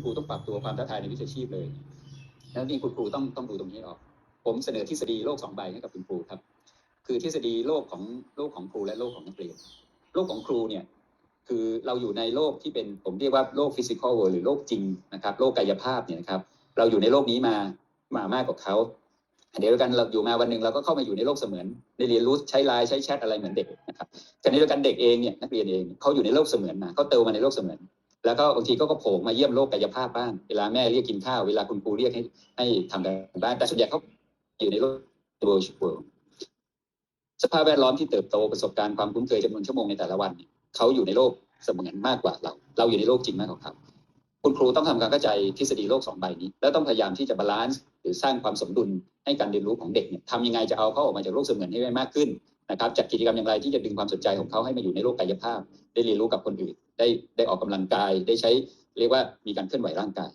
คุณครูต้องปรับตัวความท้าทายในวิชาชีพเลยแล้วนี่คุณครูต้องต้องดูตรงนี้ออก ผมเสนอทฤษฎีโลกสองใบให้กับคุณครูครับ คือทฤษฎีโลกของโลกของครูและโลกของนักเรียน โลกของครูเนี่ยคือเราอยู่ในโลกที่เป็นผมเรียกว่าโลกฟิสิกอลเวิร์หรือโลกจริงนะครับ โลกกายภาพเนี่ยนะครับเราอยู่ในโลกนี้มามามากกว่าเขาเดียวกันเราอยู่มาวันหนึ่งเราก็เข้ามาอยู่ในโลกเสมือนได้เรียนรู้ใช้ไลน์ใช้แชทอะไรเหมือนเด็กนะครับขณะเดียวกันเด็กเองเนี่ยนักเรียนเองเขาอยู่ในโลกเสมือนมาเขาเติบมาในโลกเสมือน แล้วก็บางทีก็ก็โผล่มาเยี่ยมโลกกายภาพบ้างเวลาแม่เรียกกินข้าวเวลาคุณครูเรียกให้ให้ทำการบ้านแต่ส่วนใหญ่เขาอยู่ในโลก virtual สภาพแวดล้อมที่เติบโตประสบการณ์ความคุ้นเคยจำนวนชั่วโมงในแต่ละวันเขาอยู่ในโลกเสมือนมากกว่าเรา เราอยู่ในโลกจริงมากกว่าเขาคุณครูต้องทำความเข้าใจทฤษฎีโลกสองใบนี้ แล้วต้องพยายามที่จะบาลานซ์หรือสร้างความสมดุลให้การเรียนรู้ของเด็กเนี่ยทำยังไงจะเอาเขาออกมาจากโลกเสมือนให้ได้มากขึ้น นะครับจัดกิจกรรมอย่างไรที่จะดึงความสนใจของเขาให้มาอยู่ในโลกกายภาพ ได้เรียนรู้กับคนอื่น ได้ได้ออกกำลังกาย ได้ใช้เรียกว่ามีการเคลื่อนไหวร่างกาย